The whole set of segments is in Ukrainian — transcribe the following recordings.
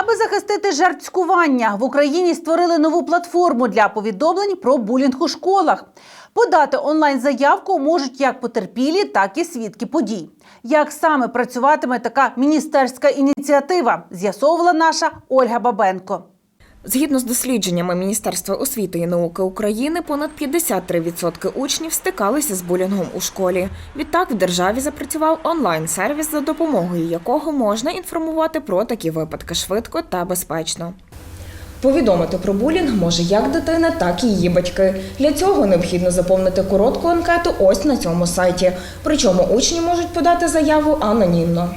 Аби захистити жертв в Україні створили нову платформу для повідомлень про булінг у школах. Подати онлайн-заявку можуть як потерпілі, так і свідки подій. Як саме працюватиме така міністерська ініціатива, з'ясовувала наша Ольга Бабенко. Згідно з дослідженнями Міністерства освіти і науки України, понад 53% учнів стикалися з булінгом у школі. Відтак в державі запрацював онлайн-сервіс, за допомогою якого можна інформувати про такі випадки швидко та безпечно. Повідомити про булінг може як дитина, так і її батьки. Для цього необхідно заповнити коротку анкету ось на цьому сайті. Причому учні можуть подати заяву анонімно.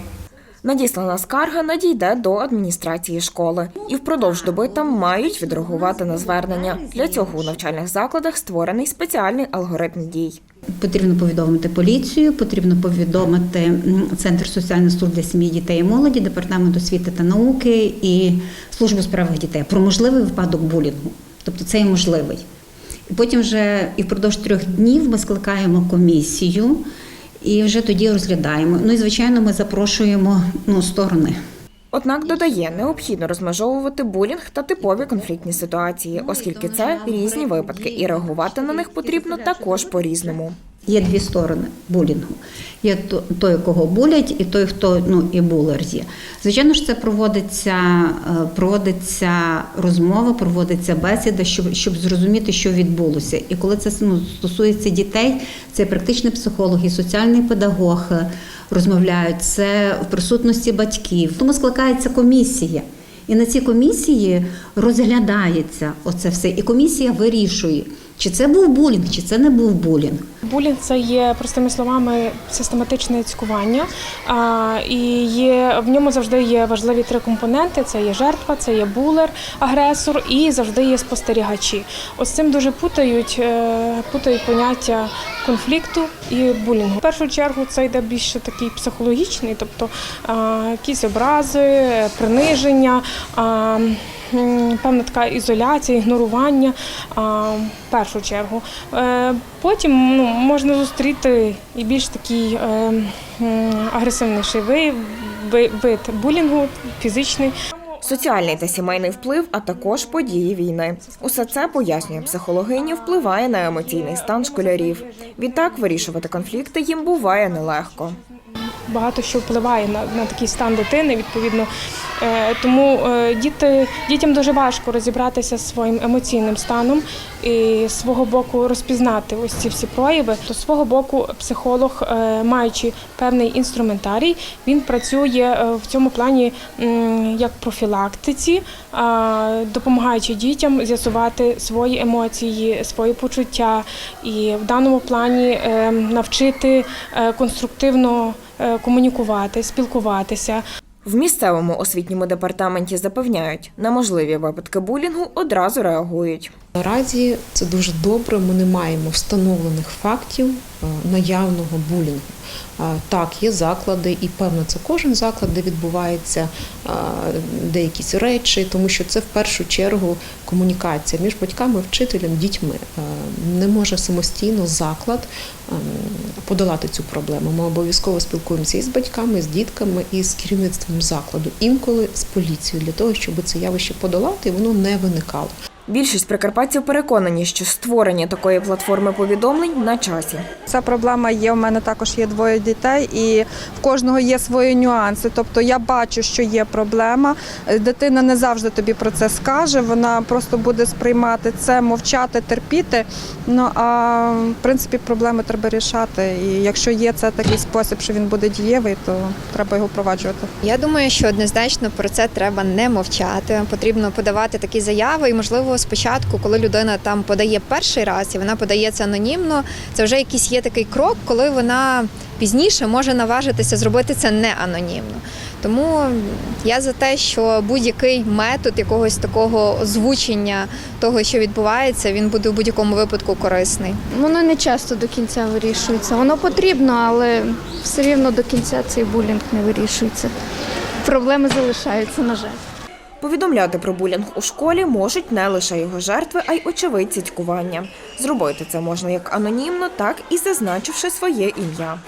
Надіслана скарга надійде до адміністрації школи, і впродовж доби там мають відреагувати на звернення. Для цього у навчальних закладах створений спеціальний алгоритм дій. Потрібно повідомити поліцію, потрібно повідомити Центр соціальних служб для сім'ї, дітей і молоді, департамент освіти та науки і службу справах дітей про можливий випадок булінгу. Тобто це є можливий. Потім вже і впродовж трьох днів ми скликаємо комісію і вже тоді розглядаємо. Ну і звичайно, ми запрошуємо ну, сторони. Однак додає, необхідно розмежовувати булінг та типові конфліктні ситуації, оскільки це різні випадки, і реагувати на них потрібно також по-різному. Є дві сторони булінгу. Є той, кого булять, і той, хто ну і булер є. Звичайно ж, це проводиться, е, проводиться розмова, проводиться бесіда, щоб, щоб зрозуміти, що відбулося. І коли це ну, стосується дітей, це практичний психолог і соціальний педагог е, розмовляють. Це в присутності батьків. Тому скликається комісія. І на цій комісії розглядається оце все. І комісія вирішує, чи це був булінг, чи це не був булінг. Булінг це є простими словами систематичне цькування, і є в ньому завжди є важливі три компоненти: це є жертва, це є булер, агресор і завжди є спостерігачі. Ось цим дуже путають, е, путають поняття конфлікту і булінгу. В першу чергу це йде більше такий психологічний, тобто якісь образи, приниження. Певна така ізоляція, ігнорування в першу чергу. Е, Потім ну, можна зустріти і більш такий е, агресивніший ви- ви- вид булінгу, фізичний. Соціальний та сімейний вплив, а також події війни. Усе це пояснює психологині, впливає на емоційний стан школярів. Відтак вирішувати конфлікти їм буває нелегко. Багато що впливає на, на такий стан дитини, відповідно. Е, тому е, діти, дітям дуже важко розібратися зі своїм емоційним станом і з свого боку розпізнати ось ці всі прояви. То з свого боку психолог, е, маючи певний інструментарій, він працює в цьому плані як профілактиці, допомагаючи дітям з'ясувати свої емоції, свої почуття і в даному плані е, навчити конструктивно комунікувати, спілкуватися. В місцевому освітньому департаменті запевняють, на можливі випадки булінгу одразу реагують. Наразі це дуже добре. Ми не маємо встановлених фактів е, наявного булінгу. Е, Так, є заклади, і певно, це кожен заклад, де відбуваються е, деякісь речі, тому що це в першу чергу комунікація між батьками, вчителем, дітьми. Не може самостійно заклад ем, подолати цю проблему. Ми обов'язково спілкуємося і з батьками, і з дітками, і з керівництвом закладу, інколи з поліцією, для того, щоб це явище подолати, і воно не виникало. Більшість прикарпатців переконані, що створення такої платформи повідомлень на часі. Ця проблема є. У мене також є двоє дітей, і в кожного є свої нюанси. Тобто я бачу, що є проблема. Е, Дитина не завжди тобі про це скаже. Вона просто буде сприймати це, мовчати, терпіти. Ну а в принципі проблеми треба рішати. І якщо є це такий спосіб, що він буде дієвий, то треба його впроваджувати. Я думаю, що однозначно про це треба не мовчати. Потрібно подавати такі заяви. І можливо, спочатку, коли людина там подає перший раз і вона подає це анонімно, це вже якийсь є такий крок, коли вона пізніше може наважитися зробити це не анонімно. Тому я за те, що будь-який метод якогось такого озвучення того, що відбувається, він буде в будь-якому випадку корисний. Воно не часто до кінця вирішується. Воно потрібно, але все рівно до кінця цей булінг не вирішується. Проблеми залишаються, на жаль. Повідомляти про булінг у школі можуть не лише його жертви, а й очевидці цькування. Зробити це можна як анонімно, так і зазначивши своє ім'я.